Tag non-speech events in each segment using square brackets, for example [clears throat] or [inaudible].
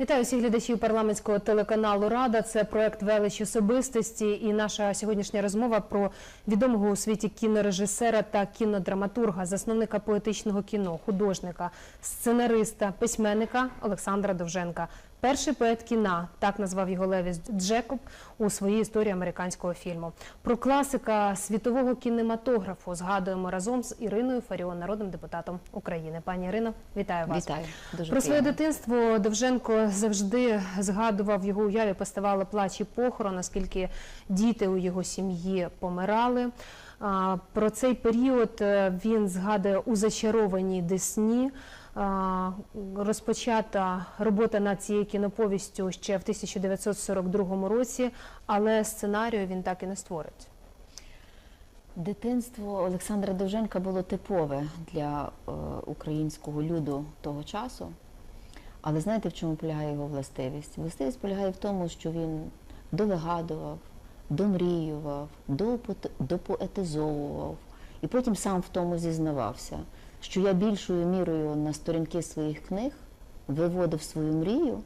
Вітаю всіх глядачів парламентського телеканалу Рада. Це проект велич особистості. І наша сьогоднішня розмова про відомого у світі кінорежисера та кінодраматурга, засновника поетичного кіно, художника, сценариста, письменника Олександра Довженка. Перший поет кіна, так назвав його Левіс Джекоб у своїй історії американського фільму. Про класика світового кінематографу згадуємо разом з Іриною Фаріон, народним депутатом України. Пані Ірино, вітаю вас. Вітаю. Дуже Про своє приємно. дитинство Довженко завжди згадував в його уяві, поставали плач і похорон, оскільки діти у його сім'ї помирали. Про цей період е, він згадує у зачарованій Десні. Розпочата робота над цією кіноповістю ще в 1942 році, але сценарію він так і не створить. Дитинство Олександра Довженка було типове для е, українського люду того часу. Але знаєте, в чому полягає його властивість? Властивість полягає в тому, що він довигадував, домріював, допоетизовував, і потім сам в тому зізнавався, що я більшою мірою на сторінки своїх книг виводив свою мрію,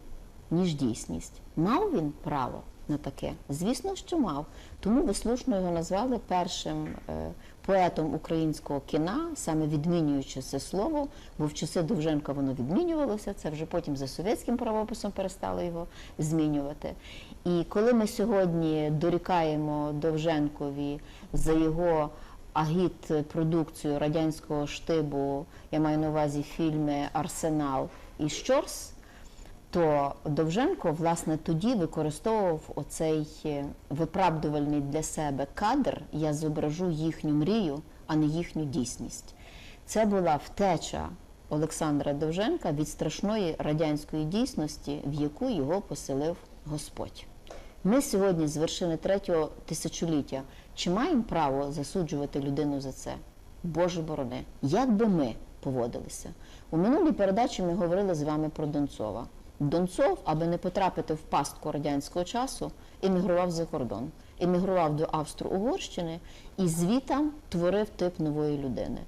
ніж дійсність. Мав він право на таке? Звісно, що мав. Тому ви слушно його назвали першим е, поетом українського кіна, саме відмінюючи це слово, бо в часи Довженка воно відмінювалося. Це вже потім за совєтським правописом перестали його змінювати. І коли ми сьогодні дорікаємо Довженкові за його агіт продукцію радянського штибу, я маю на увазі фільми Арсенал і Щорс, то Довженко власне тоді використовував оцей е, виправдувальний для себе кадр Я зображу їхню мрію, а не їхню дійсність. Це була втеча Олександра Довженка від страшної радянської дійсності, в яку його поселив Господь. Ми сьогодні з вершини третього тисячоліття. Чи маємо право засуджувати людину за це? Боже борони, як би ми поводилися? У минулій передачі ми говорили з вами про Донцова. Донцов, аби не потрапити в пастку радянського часу, емігрував за кордон, емігрував до Австро-Угорщини і звітам творив тип нової людини.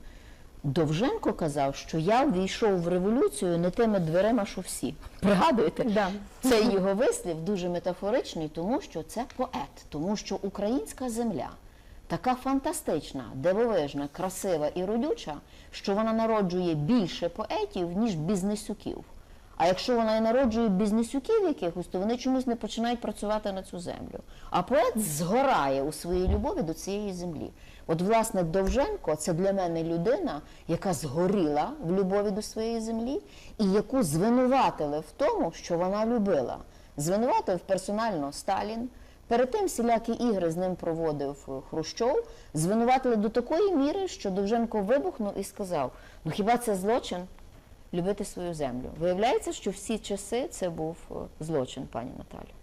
Довженко казав, що я ввійшов в революцію не тими дверима, що всі. Пригадуєте? Да. Цей його вислів дуже метафоричний, тому що це поет, тому що українська земля така фантастична, дивовижна, красива і родюча, що вона народжує більше поетів, ніж бізнесюків. А якщо вона і народжує бізнесюків якихось, то вони чомусь не починають працювати на цю землю. А поет згорає у своїй любові до цієї землі. От, власне, Довженко це для мене людина, яка згоріла в любові до своєї землі, і яку звинуватили в тому, що вона любила. Звинуватив персонально Сталін. Перед тим всілякі ігри з ним проводив Хрущов, звинуватили до такої міри, що Довженко вибухнув і сказав: ну хіба це злочин? Любити свою землю. Виявляється, що всі часи це був е, злочин, пані Наталю.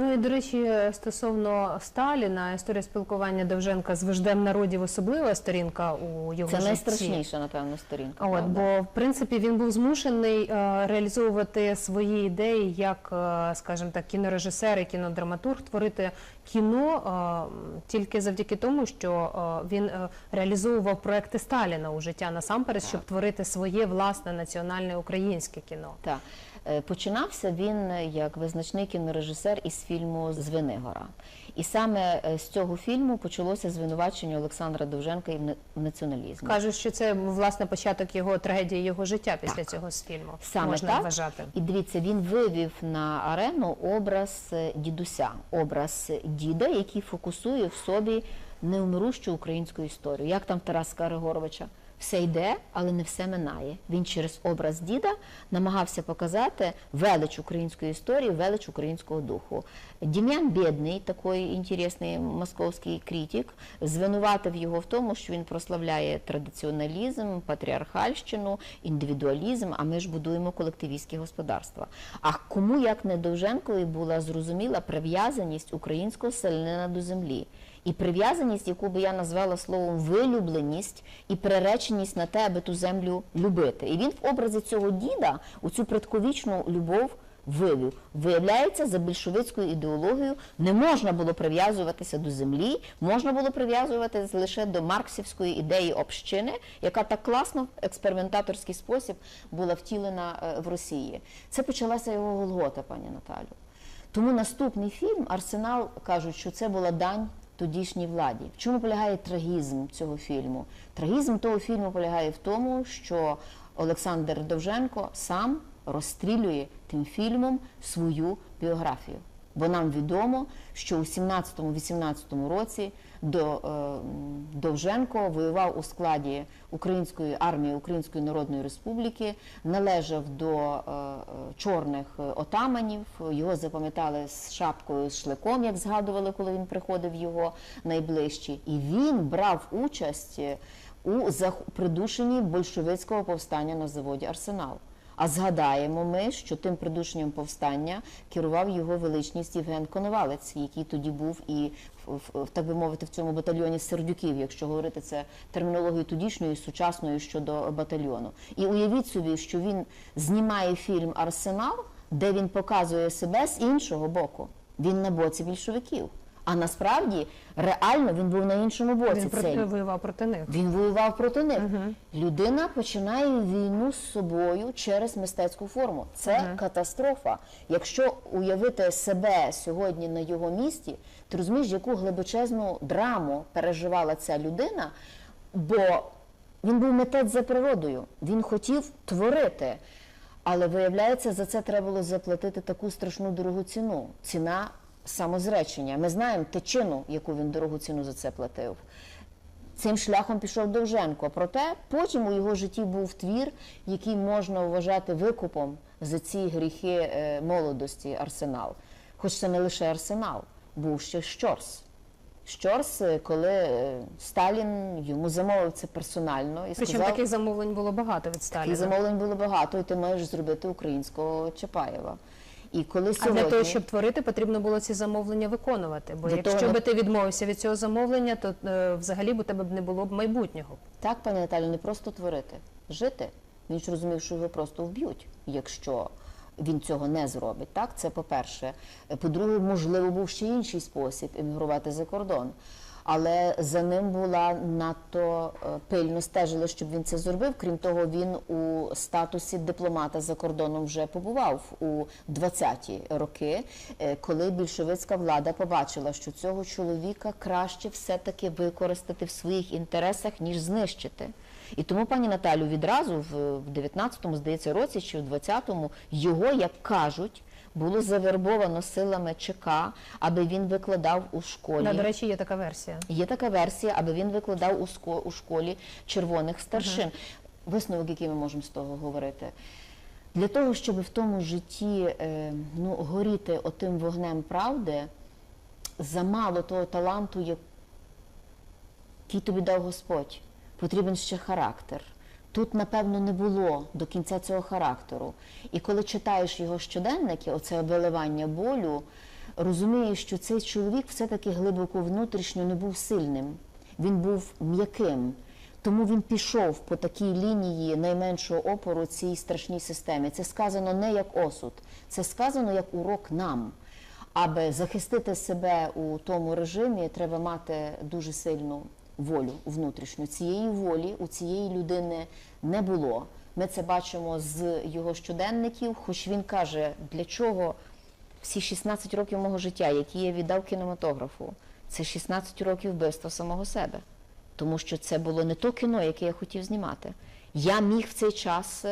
Ну і до речі, стосовно Сталіна, історія спілкування Довженка з вождем народів особлива сторінка у його Це найстрашніша, напевно, сторінка. От, правда? бо в принципі він був змушений е, реалізовувати свої ідеї як, е, скажімо так, кінорежисер і кінодраматург, творити кіно е, тільки завдяки тому, що він реалізовував проекти Сталіна у життя насамперед, щоб творити своє власне національне українське кіно. Так. Е, Починався він як визначний кінорежисер із фільму Звенигора. І саме е, з цього фільму почалося звинувачення Олександра Довженка і в націоналізмі. Кажуть, що це власне початок його трагедії його життя після Так. цього фільму. Саме можна так. вважати. І дивіться, він вивів на арену образ е, дідуся, образ діда, який фокусує в собі невмирущу українську історію. Як там Тараса Григоровича? Все йде, але не все минає. Він через образ діда намагався показати велич української історії, велич українського духу. Дім'ян Бєдний, такий інтересний московський критик, звинуватив його в тому, що він прославляє традиціоналізм, патріархальщину, індивідуалізм, а ми ж будуємо колективістське господарства. А кому як не Довженкові була зрозуміла прив'язаність українського селянина до землі. І прив'язаність, яку би я назвала словом вилюбленість і приреченість на те, аби ту землю любити. І він в образі цього діда у цю предковічну любов вивів. Виявляється, за більшовицькою ідеологією не можна було прив'язуватися до землі, можна було прив'язуватися лише до марксівської ідеї общини, яка так класно в експериментаторський спосіб була втілена е, в Росії. Це почалася його Голгота, пані Наталю. Тому наступний фільм Арсенал кажуть, що це була дань тодішній владі. В чому полягає трагізм цього фільму? Трагізм того фільму полягає в тому, що Олександр Довженко сам розстрілює тим фільмом свою біографію. Бо нам відомо, що у 17-18 році до, е, Довженко воював у складі Української армії Української Народної Республіки, належав до е, е, чорних отаманів. Його запам'ятали з шапкою з шликом, як згадували, коли він приходив його найближчі. І він брав участь у придушенні большевицького повстання на заводі Арсенал. А згадаємо ми, що тим придушенням повстання керував його величність Євген Коновалець, який тоді був і так би мовити в цьому батальйоні сердюків, якщо говорити це термінологією тодішньою сучасною щодо батальйону. І уявіть собі, що він знімає фільм Арсенал, де він показує себе з іншого боку. Він на боці більшовиків. А насправді реально він був на іншому боці. Він проти, воював проти них. Він воював проти них. Людина починає війну з собою через мистецьку форму. Це катастрофа. Якщо уявити себе сьогодні на його місці, ти розумієш, яку глибочезну драму переживала ця людина, бо він був митець за природою, він хотів творити. Але виявляється, за це треба було заплатити таку страшну дорогу ціну. Ціна самозречення. Ми знаємо тичину, яку він дорогу ціну за це платив. Цим шляхом пішов Довженко. Проте потім у його житті був твір, який можна вважати викупом за ці гріхи е, молодості арсенал. Хоч це не лише арсенал, був ще Щорс. Щорс, е, коли е, Сталін йому замовив це персонально і Причому сказав, таких замовлень було багато від таких замовлень було багато, і ти маєш зробити українського Чапаєва. І коли А для того, щоб творити, потрібно було ці замовлення виконувати. Бо Для якщо того- би ти відмовився від цього замовлення, то е, взагалі б у тебе б не було б майбутнього. Так, пані Наталю, не просто творити, жити. Він ж розумів, що його просто вб'ють, якщо він цього не зробить. Так, це по-перше. По-друге, можливо, був ще інший спосіб емігрувати за кордон. Але за ним була надто е, пильно стежили, щоб він це зробив. Крім того, він у статусі дипломата за кордоном вже побував у 20-ті роки, е, коли більшовицька влада побачила, що цього чоловіка краще все-таки використати в своїх інтересах, ніж знищити. І тому, пані Наталю, відразу в 19-му, здається, році чи в 20-му його, як кажуть, було завербовано силами ЧК, аби він викладав у школі. Да, до речі, є така версія. Є така версія, аби він викладав у, школі червоних старшин. Висновок, який ми можемо з того говорити. Для того, щоб в тому житті е, ну, горіти отим вогнем правди, замало того таланту, який тобі дав Господь. Потрібен ще характер. Тут, напевно, не було до кінця цього характеру. І коли читаєш його щоденники, оце виливання болю, розумієш, що цей чоловік все-таки глибоко внутрішньо не був сильним. Він був м'яким. Тому він пішов по такій лінії найменшого опору цій страшній системі. Це сказано не як осуд, це сказано як урок нам. Аби захистити себе у тому режимі, треба мати дуже сильну волю внутрішню. Цієї волі у цієї людини не було. Ми це бачимо з його щоденників, хоч він каже, для чого всі 16 років мого життя, які я віддав кінематографу, це 16 років вбивства самого себе. Тому що це було не то кіно, яке я хотів знімати. Я міг в цей час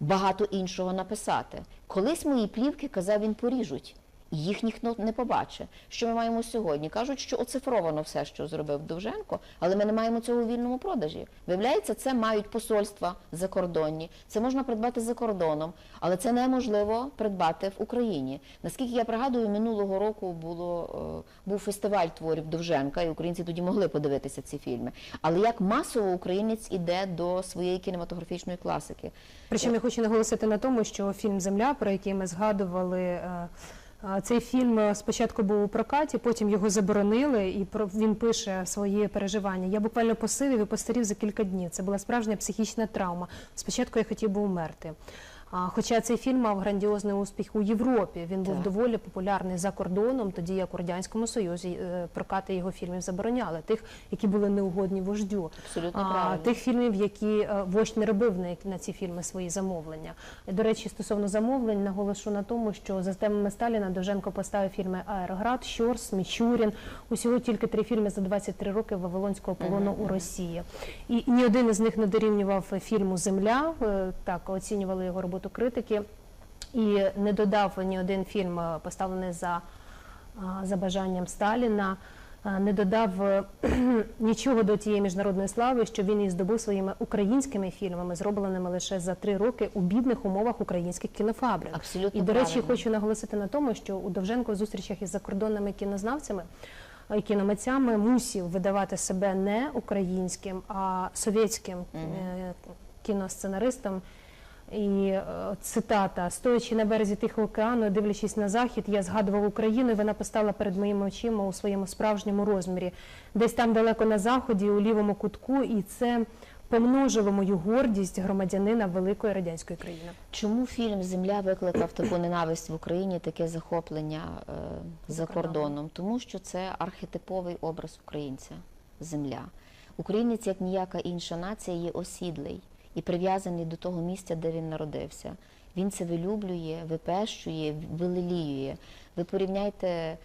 багато іншого написати. Колись мої плівки, казав він, поріжуть. Їх ніхто не побачить. Що ми маємо сьогодні? Кажуть, що оцифровано все, що зробив Довженко, але ми не маємо цього у вільному продажі. Виявляється, це мають посольства закордонні, це можна придбати за кордоном, але це неможливо придбати в Україні. Наскільки я пригадую, минулого року було, е, був фестиваль творів Довженка, і українці тоді могли подивитися ці фільми. Але як масово українець іде до своєї кінематографічної класики? Причому я хочу наголосити на тому, що фільм Земля, про який ми згадували. Цей фільм е, спочатку був у прокаті, потім його заборонили, і він пише свої переживання. Я буквально посивів і постарів за кілька днів. Це була справжня психічна травма. Спочатку я хотів би умерти. Хоча цей фільм мав грандіозний успіх у Європі, він був Так. доволі популярний за кордоном, тоді як у радянському союзі е, прокати його фільмів забороняли тих, які були неугодні вождю. Абсолютно А, правильно. тих фільмів, які е, вождь не робив на, ці фільми свої замовлення. До речі, стосовно замовлень, наголошу на тому, що за темами Сталіна Довженко поставив фільми Аероград, Щорс, Мічурін. Усього тільки три фільми за 23 роки Вавилонського полону у Росії. І ні один із них не дорівнював фільму Земля. Е, Так оцінювали його роботу критики. І не додав ні один фільм, е, поставлений за, за бажанням Сталіна, е, не додав е, [clears throat] нічого до тієї міжнародної слави, що він і здобув своїми українськими фільмами, зробленими лише за три роки у бідних умовах українських кінофабрик. Абсолютно І, до речі, правильно. хочу наголосити на тому, що у Довженко в зустрічах із закордонними кінознавцями і кіномитцями мусів видавати себе не українським, а совєтським е, кіносценаристом. І е, цитата: стоячи на березі Тихого океану, дивлячись на захід, я згадував Україну, і вона постала перед моїми очима у своєму справжньому розмірі, десь там далеко на заході, у лівому кутку, і це помножило мою гордість громадянина великої радянської країни. Чому фільм Земля викликав таку ненависть в Україні, таке захоплення е, за кордоном? Тому що це архетиповий образ українця земля. Українець, як ніяка інша нація, є осідлий і прив'язаний до того місця, де він народився. Він це вилюблює, випещує, велеліює. Ви порівняйте е,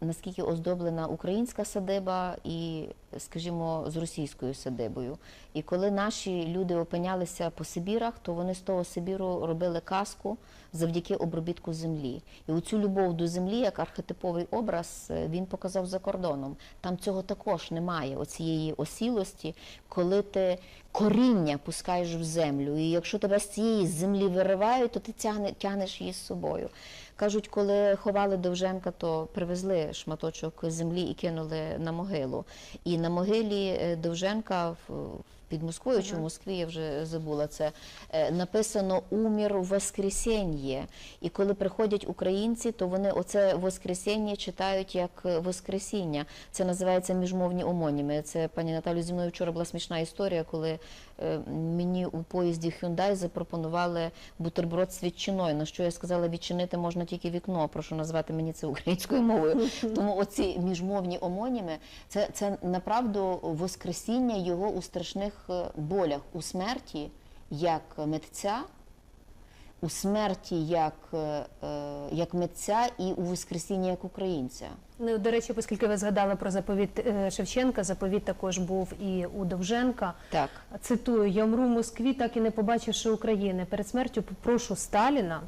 наскільки оздоблена українська садиба і, скажімо, з російською садибою. І коли наші люди опинялися по Сибірах, то вони з того Сибіру робили казку завдяки обробітку землі. І оцю любов до землі, як архетиповий образ, е, він показав за кордоном. Там цього також немає, оцієї осілості, коли ти коріння пускаєш в землю. І якщо тебе з цієї землі виривають, то ти тягне, тягнеш її з собою. Кажуть, коли ховали Довженка, то привезли шматочок землі і кинули на могилу. І на могилі е, Довженка в під Москвою чи в Москві, я вже забула це, е, написано Умір в Воскресенье. І коли приходять українці, то вони оце Воскресіння читають як е, Воскресіння. Це називається міжмовні омоніми. Це пані Наталю зі мною вчора була смішна історія, коли е, мені у поїзді Hyundai запропонували бутерброд з ветчиною, на що я сказала, відчинити можна тільки вікно. Прошу назвати мені це українською мовою. Тому оці міжмовні омоніми це, це направду воскресіння його у страшних е, болях, у смерті як митця, у смерті як, е, е, як митця і у воскресінні як українця. Ну, до речі, оскільки ви згадали про заповіт Шевченка, заповіт також був і у Довженка. Так. Цитую: я вмру в Москві, так і не побачивши України. Перед смертю попрошу Сталіна,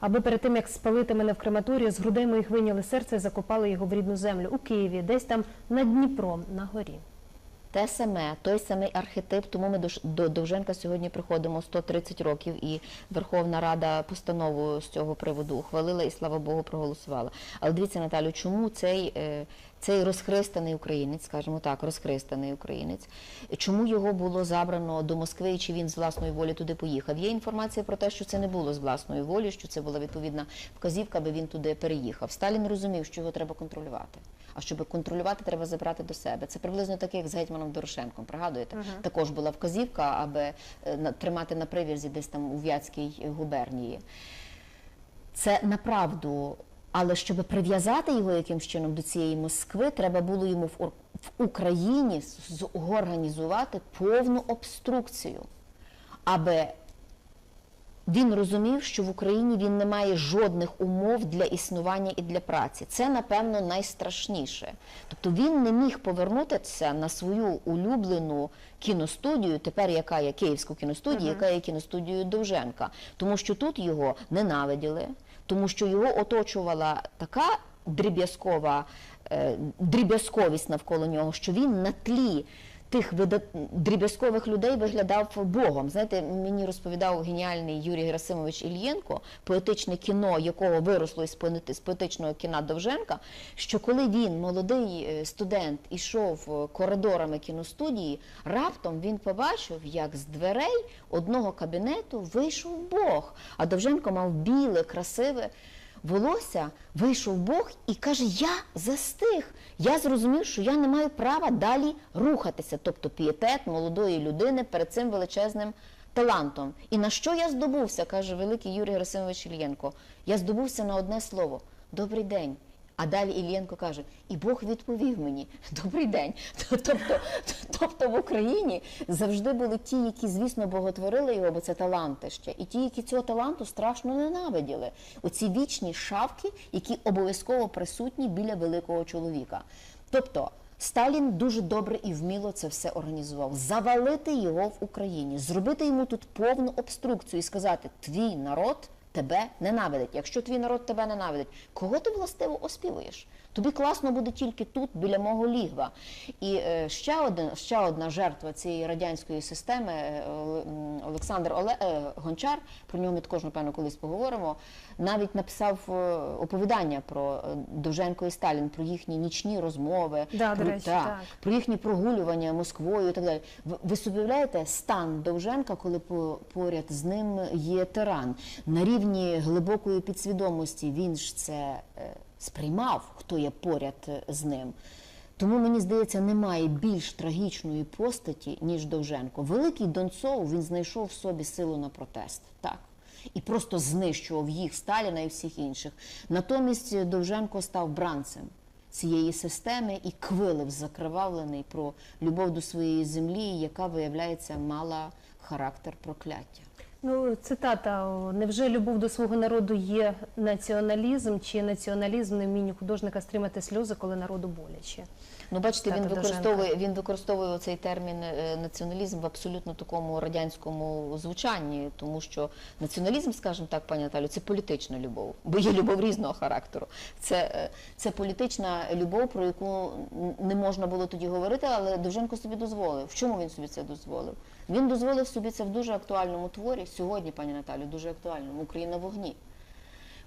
аби перед тим як спалити мене в крематорію, з грудей моїх вийняли серце і закопали його в рідну землю у Києві, десь там над Дніпром на горі. Те саме, той самий архетип, тому ми до, Довженка сьогодні приходимо 130 років, і Верховна Рада постанову з цього приводу ухвалила і, слава Богу, проголосувала. Але дивіться, Наталю, чому цей, е, цей розхристаний українець, скажімо так, розхристаний українець, чому його було забрано до Москви і чи він з власної волі туди поїхав? Є інформація про те, що це не було з власної волі, що це була відповідна вказівка, аби він туди переїхав. Сталін розумів, що його треба контролювати. А щоб контролювати, треба забрати до себе. Це приблизно так, як з гетьманом Дорошенком. Пригадуєте? Також була вказівка, аби е, тримати на прив'язі десь там у Вятській губернії. Це направду. Але щоб прив'язати його якимсь чином до цієї Москви, треба було йому в, Україні зорганізувати повну обструкцію, аби він розумів, що в Україні він не має жодних умов для існування і для праці. Це, напевно, найстрашніше. Тобто він не міг повернутися на свою улюблену кіностудію, тепер яка є Київську кіностудію, яка є кіностудією Довженка, тому що тут його ненавиділи, тому що його оточувала така дріб'язкова е, дріб'язковість навколо нього, що він на тлі тих дріб'язкових людей виглядав Богом. Знаєте, мені розповідав геніальний Юрій Герасимович Ільєнко, поетичне кіно, якого виросло із поети- поетичного кіна Довженка, що коли він, молодий е, студент, ішов е, коридорами кіностудії, раптом він побачив, як з дверей одного кабінету вийшов Бог. А Довженко мав біле, красиве волосся, вийшов Бог і каже: Я застиг. Я зрозумів, що я не маю права далі рухатися. Тобто пієтет молодої людини перед цим величезним талантом. І на що я здобувся, каже великий Юрій Герасимович Ільєнко. Я здобувся на одне слово Добрий день. А далі Ільєнко каже, і Бог відповів мені [laughs] Добрий день. [laughs] Тобто, тобто в Україні завжди були ті, які, звісно, боготворили його, бо це таланти ще, і ті, які цього таланту страшно ненавиділи. Оці вічні шавки, які обов'язково присутні біля великого чоловіка. Тобто Сталін дуже добре і вміло це все організував. Завалити його в Україні, зробити йому тут повну обструкцію і сказати: твій народ тебе ненавидить. Якщо твій народ тебе ненавидить, кого ти властиво оспівуєш? Тобі класно буде тільки тут, біля мого лігва. І е, ще один, ще одна жертва цієї радянської системи е, Олександр Оле, е, Гончар. Про нього ми також напевно колись поговоримо. Навіть написав е, оповідання про е, Довженко і Сталін, про їхні нічні розмови, Да, до про, речі, та, так. про їхні прогулювання Москвою і так далі. Ви, ви собі уявляєте стан Довженка, коли по, поряд з ним є тиран. На рівні глибокої підсвідомості він ж це е, сприймав, хто є поряд е, з ним. Тому мені здається, немає більш трагічної постаті, ніж Довженко. Великий Донцов він знайшов в собі силу на протест. Так. І просто знищував їх Сталіна і всіх інших. Натомість Довженко став бранцем цієї системи і квилив закривавлений про любов до своєї землі, яка, виявляється, мала характер прокляття. Ну, цитата: невже любов до свого народу є націоналізм, чи націоналізм не вміння художника стримати сльози, коли народу боляче? Ну, бачите, він використовує він використовує цей термін е, націоналізм в абсолютно такому радянському звучанні, тому що націоналізм, скажімо так, пані Наталю, це політична любов, бо є любов різного характеру. Це, е, це політична любов, про яку не можна було тоді говорити, але Довженко собі дозволив. В чому він собі це дозволив? Він дозволив собі це в дуже актуальному творі сьогодні, пані Наталю, дуже актуальному Україна в вогні.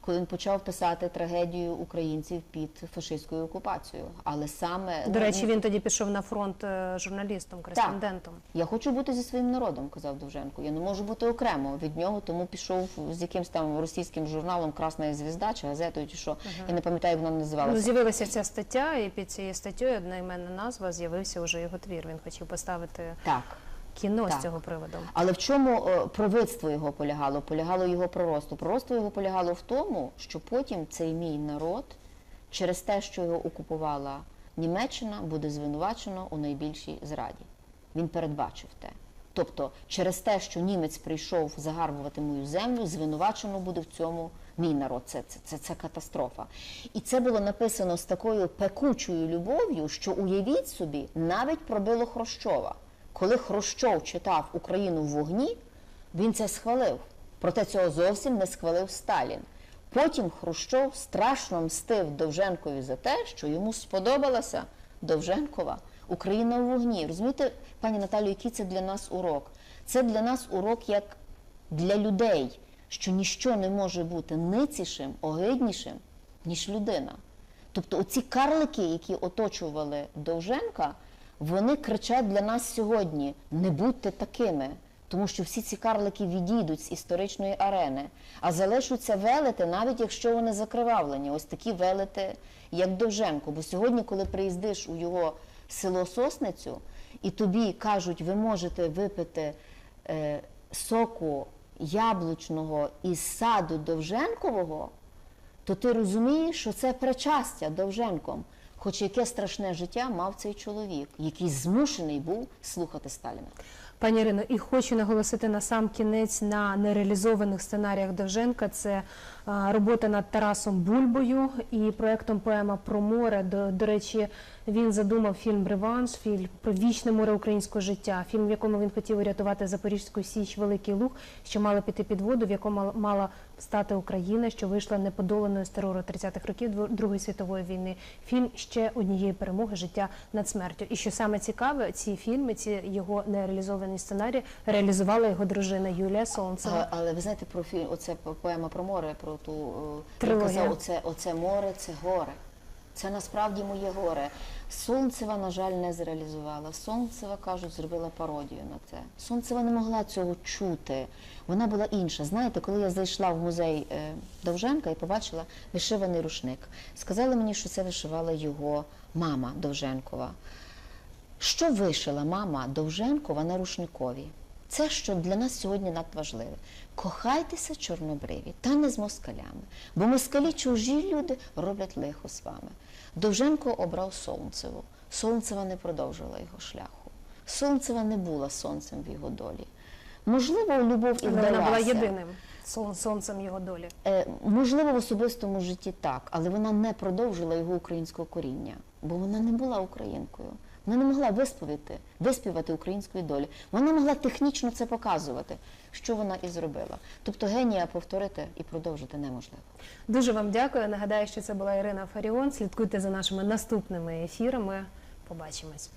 Коли він почав писати трагедію українців під фашистською окупацією, але саме До ну, речі, він тоді пішов на фронт е, журналістом, кореспондентом. я хочу бути зі своїм народом, казав Довженко. Я не можу бути окремо від нього, тому пішов з якимсь там російським журналом Красна звізда чи газетою, чи що. Я не пам'ятаю, як вона Ну, називалася. з'явилася ця стаття, і під цією статтєю одноіменна назва з'явився уже його твір. Він хотів поставити Так. Кіно Так. з цього приводу. Але в чому е, провидство його полягало? Полягало його проросту. Проросту його полягало в тому, що потім цей мій народ через те, що його окупувала Німеччина, буде звинувачено у найбільшій зраді. Він передбачив те. Тобто, через те, що німець прийшов загарбувати мою землю, звинувачено буде в цьому мій народ. Це, це, це, це катастрофа. І це було написано з такою пекучою любов'ю, що уявіть собі, навіть пробило Хрущова. Коли Хрущов читав Україну в вогні, він це схвалив. Проте цього зовсім не схвалив Сталін. Потім Хрущов страшно мстив Довженкові за те, що йому сподобалася Довженкова Україна у вогні. Розумієте, пані Наталю, який це для нас урок? Це для нас урок як для людей, що ніщо не може бути ницішим, огиднішим, ніж людина. Тобто оці карлики, які оточували Довженка, вони кричать для нас сьогодні: не будьте такими, тому що всі ці карлики відійдуть з історичної арени, а залишаться велети, навіть якщо вони закривавлені. Ось такі велети, як Довженко. Бо сьогодні, коли приїздиш у його село Сосницю, і тобі кажуть, ви можете випити е, соку яблучного із саду Довженкового, то ти розумієш, що це причастя Довженком. Хоч яке страшне життя мав цей чоловік, який змушений був слухати Сталіна. Пані Ірино, і хочу наголосити на сам кінець на нереалізованих сценаріях Довженка. Це а, робота над Тарасом Бульбою і проектом Поема про море. До, до речі, він задумав фільм Реванш, фільм про вічне море українського життя. Фільм, в якому він хотів урятувати Запорізьку Січ, Великий Луг, що мала піти під воду, в якому мала стати Україна, що вийшла неподоланою з терору 30-х років Другої світової війни. Фільм ще однієї перемоги життя над смертю. І що саме цікаве, ці фільми, ці його нереалізовані сценарії реалізувала його дружина Юлія Солнцева. Але, але ви знаєте про фільм, оце поема про море, про ту е, Трилогія. оце, оце море, це горе. Це насправді моє горе. Сонцева, на жаль, не зреалізувала. Сонцева, кажуть, зробила пародію на це. Сонцева не могла цього чути. Вона була інша. Знаєте, коли я зайшла в музей е, Довженка і побачила вишиваний рушник, сказали мені, що це вишивала його мама Довженкова. Що вишила мама Довженкова на рушникові? Це, що для нас сьогодні надважливе. Кохайтеся чорнобриві, та не з москалями. Бо москалі чужі люди роблять лихо з вами. Довженко обрав Солнцеву. Солнцева не продовжила його шляху. Солнцева не була сонцем в його долі. Можливо, любов і Але вона була єдиним сонцем його долі. Е, Можливо, в особистому житті так, але вона не продовжила його українського коріння, бо вона не була українкою. Вона не могла висповіти, виспівати української долі. Вона могла технічно це показувати, що вона і зробила. Тобто генія повторити і продовжити неможливо. Дуже вам дякую. Нагадаю, що це була Ірина Фаріон. Слідкуйте за нашими наступними ефірами. Побачимось.